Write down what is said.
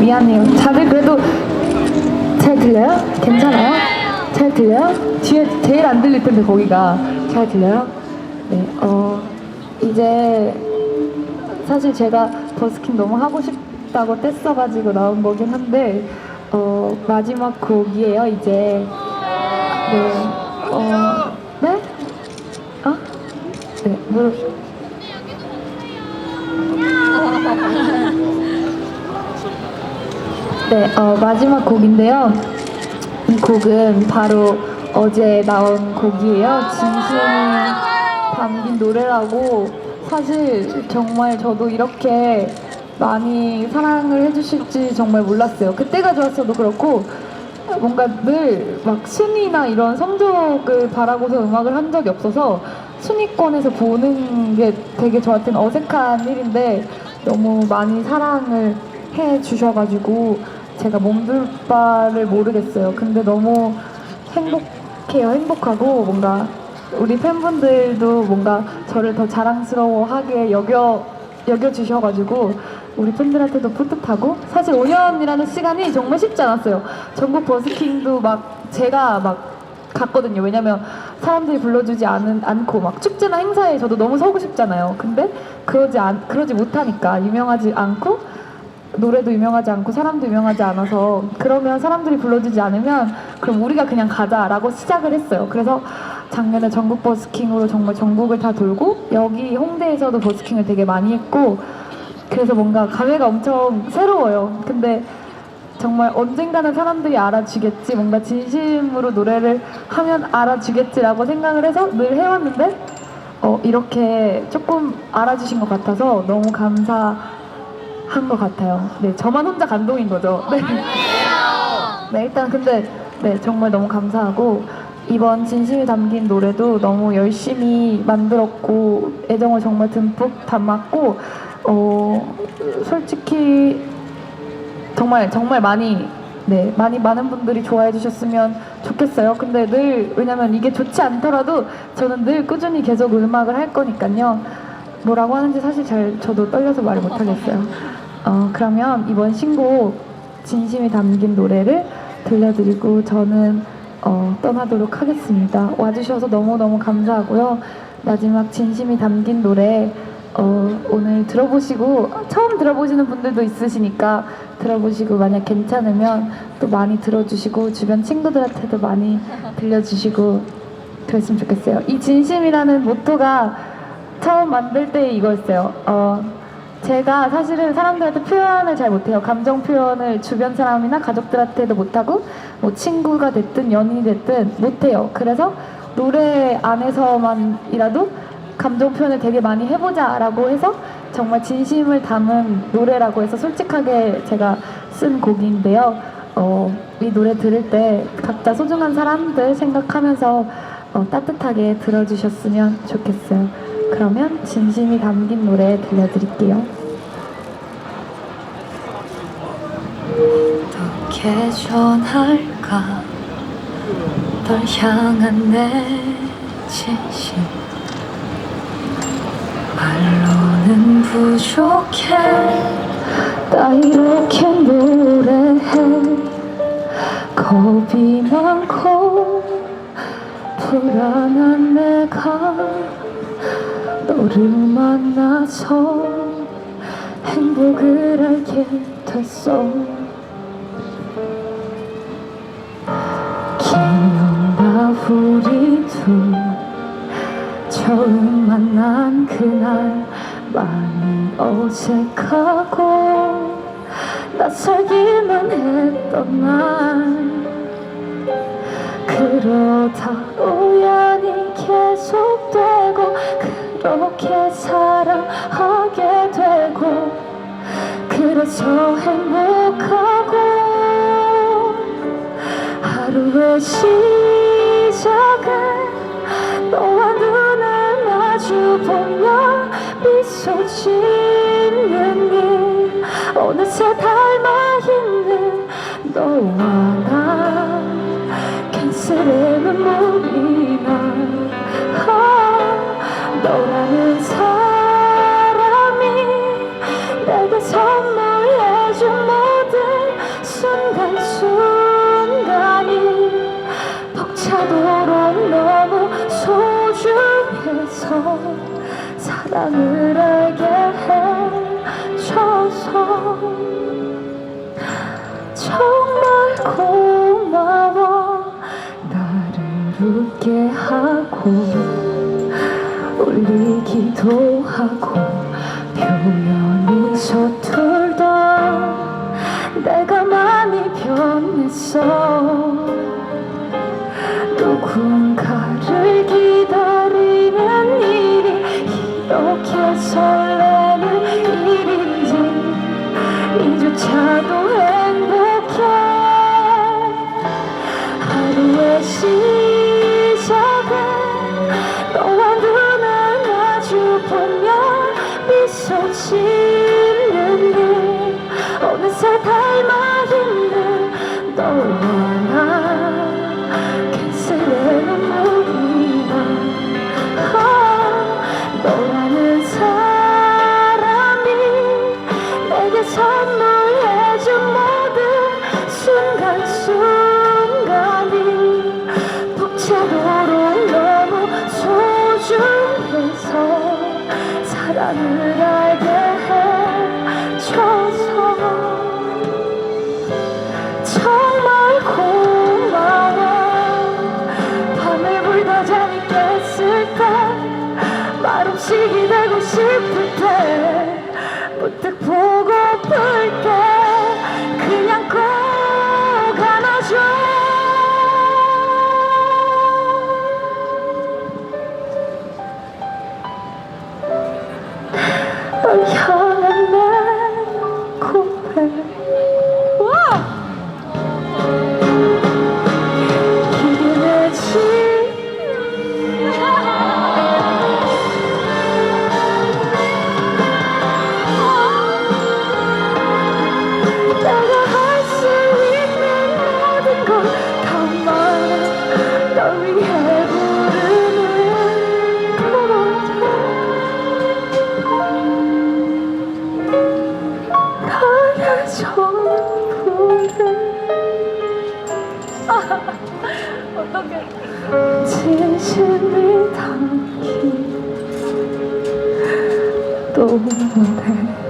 미안해요. 다들 그래도 잘 들려요? 괜찮아요? 잘 들려요? 뒤에 제일 안 들릴 텐데 거기가 잘 들려요? 네, 어 이제 사실 제가 버스킹 너무 하고 싶다고 뗐어가지고 나온 거긴 한데 어 마지막 곡이에요 이제 네, 어, 네? 어? 네, 뭐 네, 어, 마지막 곡인데요. 이 곡은 바로 어제 나온 곡이에요. 진심이 담긴 노래라고 사실 정말 저도 이렇게 많이 사랑을 해주실지 정말 몰랐어요. 그때가 좋았어도 그렇고 뭔가 늘 막 순위나 이런 성적을 바라고서 음악을 한 적이 없어서 순위권에서 보는 게 되게 저한테는 어색한 일인데 너무 많이 사랑을 해 주셔가지고 제가 몸둘 바를 모르겠어요. 근데 너무 행복해요. 행복하고 뭔가 우리 팬분들도 뭔가 저를 더 자랑스러워하게 여겨 여겨 주셔가지고 우리 팬들한테도 뿌듯하고 사실 5년이라는 시간이 정말 쉽지 않았어요. 전국 버스킹도 막 제가 막 갔거든요. 왜냐면 사람들이 불러주지 않은, 않고 막 축제나 행사에 저도 너무 서고 싶잖아요. 근데 그러지 않, 그러지 못하니까 유명하지 않고 노래도 유명하지 않고 사람도 유명하지 않아서 그러면 사람들이 불러주지 않으면 그럼 우리가 그냥 가자라고 시작을 했어요. 그래서 작년에 전국 버스킹으로 정말 전국을 다 돌고 여기 홍대에서도 버스킹을 되게 많이 했고 그래서 뭔가 감회가 엄청 새로워요. 근데 정말 언젠가는 사람들이 알아주겠지, 뭔가 진심으로 노래를 하면 알아주겠지라고 생각을 해서 늘 해왔는데, 어, 이렇게 조금 알아주신 것 같아서 너무 감사 한 것 같아요. 네, 저만 혼자 감동인 거죠. 네. 네, 일단 근데, 네, 정말 너무 감사하고, 이번 진심이 담긴 노래도 너무 열심히 만들었고, 애정을 정말 듬뿍 담았고, 어, 솔직히 정말 정말 많이 네 많이 많은 분들이 좋아해 주셨으면 좋겠어요. 근데 늘 왜냐면 이게 좋지 않더라도 저는 늘 꾸준히 계속 음악을 할 거니까요. 뭐라고 하는지 사실 잘 저도 떨려서 말을 못 하겠어요. 어 그러면 이번 신곡 진심이 담긴 노래를 들려드리고 저는 어, 떠나도록 하겠습니다. 와주셔서 너무너무 감사하고요. 마지막 진심이 담긴 노래 어, 오늘 들어보시고 처음 들어보시는 분들도 있으시니까 들어보시고 만약 괜찮으면 또 많이 들어주시고 주변 친구들한테도 많이 들려주시고 그랬으면 좋겠어요. 이 진심이라는 모토가 처음 만들 때 이거였어요. 어, 제가 사실은 사람들한테 표현을 잘 못해요. 감정 표현을 주변 사람이나 가족들한테도 못하고 뭐 친구가 됐든 연인이 됐든 못해요. 그래서 노래 안에서만이라도 감정 표현을 되게 많이 해보자라고 해서 정말 진심을 담은 노래라고 해서 솔직하게 제가 쓴 곡인데요. 어, 이 노래 들을 때 각자 소중한 사람들 생각하면서 어, 따뜻하게 들어주셨으면 좋겠어요. 그러면 진심이 담긴 노래 들려드릴게요. 어떻게 전할까? 널 향한 내 진심 말로는 부족해. 나 이렇게 노래해. 겁이 많고 불안한 내 가 너를 만나서 행복을 알게 됐어. 기억나 우리 둘 처음 만난 그날 많이 어색하고 낯설기만 했던 날. 그러다 우연히 계속되고 그렇게 사랑하게 되고 그래서 행복하고 하루의 시작은 너와 눈을 마주보며 미소 짓는 일. 어느새 닮아있는 너와 나. 캔슬의 눈물 사람이 내게 선물해준 모든 순간순간이 벅차도록 너무 소중해서 사랑을 알게 해줘서 정말 고마워 나를 웃게 하고. 울리기도 하고 표현이 서툴던 내가 많이 변했어. 누군가를 기다리는 일이 이렇게 설레는 일인지 이조차도 보며 미소 짓는 일 어느새 닮 사랑을 알게 해줘서 정말 고마워. 밤을 불다 잠이 깼을 때 말없이 기대고 싶을 때 문득 널 향한 내 고백 노래 죄송해요 진짜